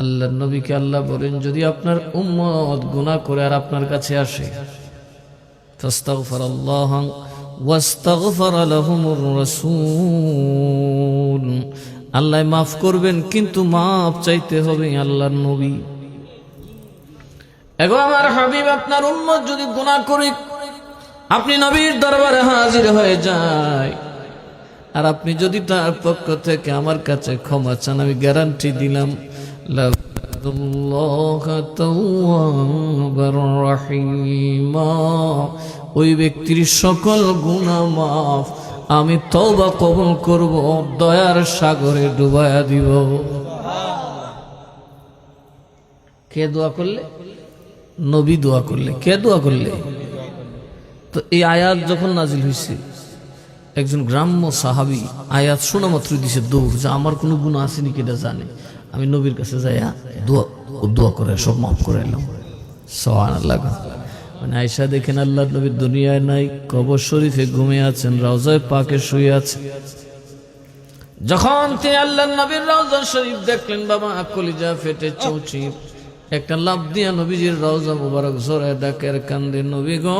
আল্লাহ নবীকে আল্লাহ বলেন, যদি আপনার উম্মত গুণা করে আর আপনার কাছে আসে আল্লাহ মাফ করবেন, কিন্তু মাফ চাইতে হবে আল্লাহ নবী। এখন আমার হাবিব, আপনার উম্মত যদি গুণা করে, আপনি নবীর দরবারে হাজির হয়ে যায়। আর আপনি যদি তার পক্ষ থেকে আমার কাছে ক্ষমা চান, আমি গ্যারান্টি দিলাম। লাল্লাহ তাওয়াবার রহিমা। ওই ব্যক্তির সকল গুণা মাফ আমি তওবা কবুল করব, দয়ার সাগরে ডুবায়া দিব। কে দোয়া করলে? নবী দোয়া করলে। কে দোয়া করলে? তো এই আয়াত যখন নাজিল হয়েছে একজন গ্রাম্য সাহাবি আয়াত শোনা মাত্র দিছে দৌড়, যে আমার কোনো গুণ আসেনি কেটা জানে। আমি নবীর কাছে যাইয়া দোয়া দোয়া করে, সব মাফ করে এলাম। সোহান আল্লাহ মানে আয়সা দেখেন আল্লাহ নবীর দুনিয়ায় নাই, কবর শরীফে ঘুমে আছেন রাউজায় পাকে শুয়ে আছেন যখন তিনি আল্লাহ নবীর রওজা শরীফ দেখলেন, বাবা, কলিজা ফেটে চৌচি। একটা লাভ দিয়া নবীজির রওজা মুবারক জোরে ডাকের কান্দে, নবী গো,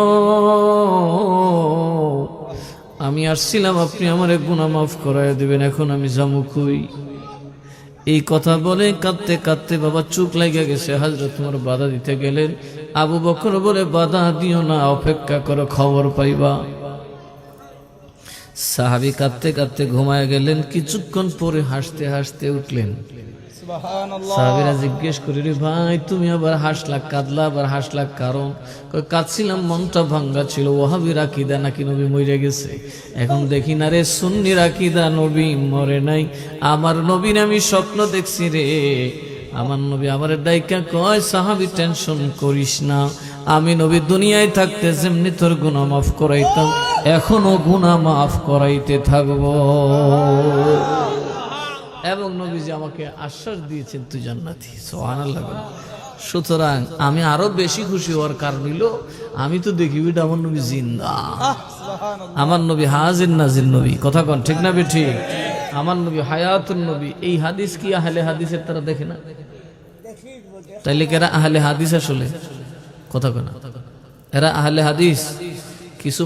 আমি আসছিলাম, আপনি আমার গুনাহ মাফ করায় দিবেন, এখন আমি জামু কই? এই কথা বলে কাঁদতে কাঁদতে বাবা চুপ লেগে গেছে। হাজরত তোমার বাধা দিতে গেলেন। আবু বকর বলে, বাধা দিও না, অপেক্ষা করো, খবর পাইবা। সাহাবি কাঁদতে কাঁদতে ঘুমায় গেলেন। কিছুক্ষণ পরে হাসতে হাসতে উঠলেন। জিজ্ঞেস করি ভাই, তুমি আবার হাসলা, কাঁদলা, আবার হাসলা কারণ? কাঁদছিলাম, মনটা ভাঙ্গা ছিল। নাকি নবী মরে গেছে? এখন দেখি না রে নবী মরে নাই। আমার নবীর আমি স্বপ্ন দেখছি রে। আমার নবী আমার ডাইকা কয়, সাহাবি, টেনশন করিস না। আমি নবী দুনিয়ায় থাকতে যেমনি তোর গুণা মাফ করাইতাম, এখনও গুণা মাফ করাইতে থাকব। এবং নবীজি আমাকে আশ্বাস দিয়েছেন তুই জান্নাতি। সোহানাল্লাহ সুতরাং আমি আরও বেশি খুশি হওয়ার কারণ হইল আমি তো দেখি ওইটা আমার নবী জিন্দা। আমার নবী হাজির নাজির নবী। কথা কন ঠিক না বে ঠিক আমার নবী হায়াতুন নবী। এই হাদিস কি আহলে হাদিসের তারা দেখে না? তাইলে কি এরা আহলে হাদিস আসলে? কথা কনা এরা আহলে হাদিস। কিছু